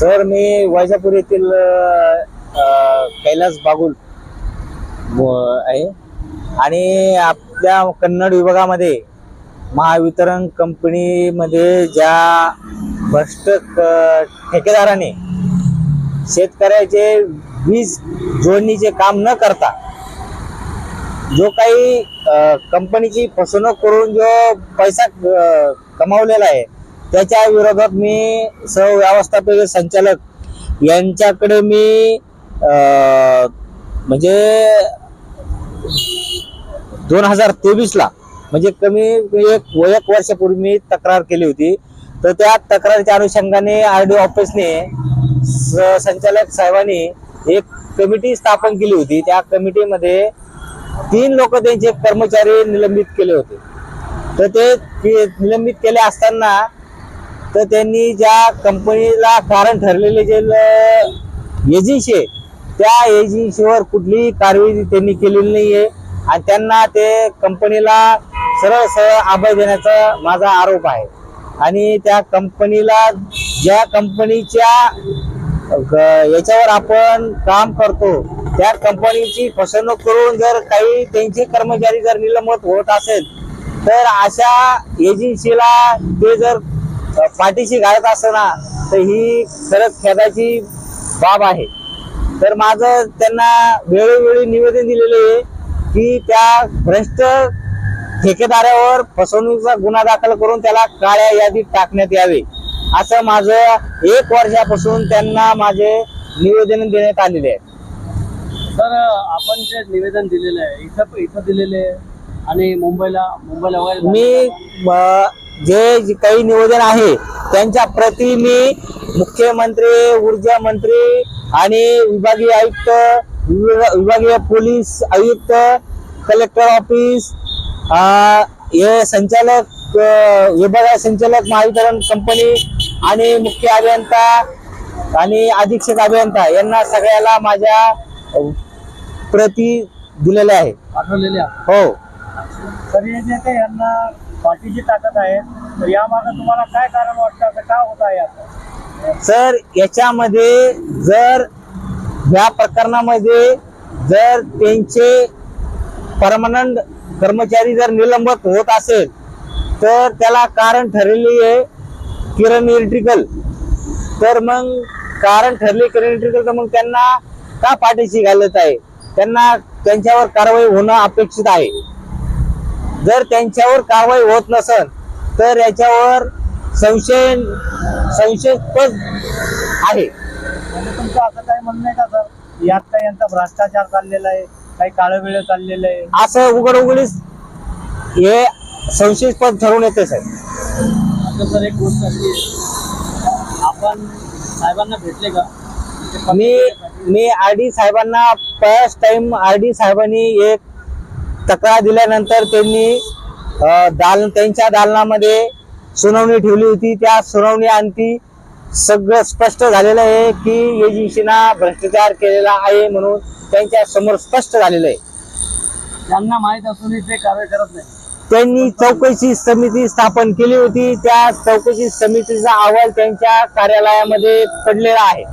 Sir मी वैजापूर येथील कैलास बागुल आहे. आणि आपल्या कन्नड विभागामध्ये महावितरण कंपनीमध्ये ज्या भ्रष्ट ठेकेदाराने शेतकऱ्याचे वीज जोडणीचे काम न करता जो काही कंपनीची फसवणूक करून जो पैसा कमावलेला आहे त्याच्या विरोधात मी सहव्यवस्थापकीय संचालक यांच्याकडे मी म्हणजे दोन हजार तेवीसला म्हणजे कमी एक एक वर्षापूर्वी मी तक्रार केली होती. तर त्या तक्रारीच्या अनुषंगाने आर डी ऑफिसने स- संचालक साहेबांनी एक कमिटी स्थापन केली होती. त्या कमिटीमध्ये तीन लोक त्यांचे कर्मचारी निलंबित केले होते. तर ते ते निलंबित केले असताना तर त्यांनी ज्या कंपनीला कारण ठरलेले जे एजन्सी आहे त्या एजन्सीवर कुठलीही कारवाई त्यांनी केलेली नाही आहे आणि त्यांना ते कंपनीला सरळ सरळ अभय देण्याचा माझा आरोप आहे. आणि त्या कंपनीला ज्या कंपनीच्या याच्यावर आपण काम करतो त्या कंपनीची फसवणूक करून जर काही त्यांचे कर्मचारी जर निलंबित होत असेल तर अशा एजन्सीला ते जर पाठीशी घालत असताना तर ही खरंच खेदाची बाब आहे. तर माझं त्यांना वेळोवेळी निवेदन दिलेले आहे की त्या भ्रष्ट ठेकेदारावर फसवणुकीचा गुन्हा दाखल करून त्याला काळ्या यादीत टाकण्यात यावे. असं माझं एक वर्षापासून त्यांना माझे निवेदन देण्यात आलेले आहे. सर आपण जे निवेदन दिलेलं आहे इथं इथं दिलेले आहे आणि मुंबईला मुंबईला मी जे जे काही निवेदन आहे त्यांच्या प्रती मी मुख्यमंत्री ऊर्जा मंत्री आणि विभागीय आयुक्त विभा- विभागीय पोलीस आयुक्त कलेक्टर ऑफिस हे संचालक अ, विभागीय संचालक महावितरण कंपनी आणि मुख्य अभियंता आणि अधीक्षक अभियंता यांना सगळ्याला माझ्या प्रती दिलेल्या आहे हो. पाठीची ताकद आहे. तर यामागे तुम्हाला काय कारण वाटतं? असं का होत आहे आता सर याच्यामध्ये जर या प्रकरणामध्ये जर त्यांचे परमनंट कर्मचारी जर निलंबित होत असेल तर त्याला कारण ठरलेली आहे किरण इलेक्ट्रिकल. तर मग कारण ठरले किरण इलेक्ट्रिकल तर मग त्यांना का पाठीशी घालत आहे? त्यांना त्यांच्यावर कारवाई होणं अपेक्षित आहे. जर त्यांच्यावर कारवाई होत नसेल तर याच्यावर संशय संशयास्पद आहे. म्हणजे तुमचं असं काही म्हणणं आहे का सर? यात काही यांचा भ्रष्टाचार चाललेला आहे काही काळं वेळ चाललेलं आहे? असं उघड उघडीच हे संशयास्पद ठरवून येते साहेब. आता सर एक गोष्ट अशी आपण साहेबांना भेटले का? मी मी आर डी साहेबांना फर्स्ट टाइम आर डी साहेबांनी एक तक्रार दिल्यानंतर त्यांनी दाल त्यांच्या दालनामध्ये सुनावणी ठेवली होती. त्या सुनावणी अंती सगळं स्पष्ट झालेलं आहे की एजन्सीना भ्रष्टाचार केलेला आहे म्हणून त्यांच्यासमोर स्पष्ट झालेलं आहे. त्यांना माहीत असूनही ते कारवाई करत नाही. त्यांनी चौकशी समिती स्थापन केली होती. त्या चौकशी समितीचा अहवाल त्यांच्या कार्यालयामध्ये पडलेला आहे.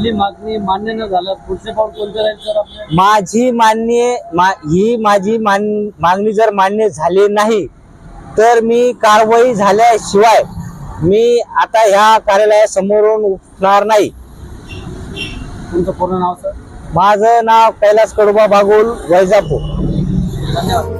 आपली मागणी मान्य न झालं पुढचे पाऊल कोणतं राहील सर आपलं? माझी मान्य मा, ही माझी मान मागणी जर मान्य झाली नाही तर मी कारवाई झाल्याशिवाय मी आता ह्या कार्यालयासमोरून उठणार नाही. तुमचं पूर्ण नाव सर? माझं नाव कैलास कडोबा बागुल वैजापूर. धन्यवाद.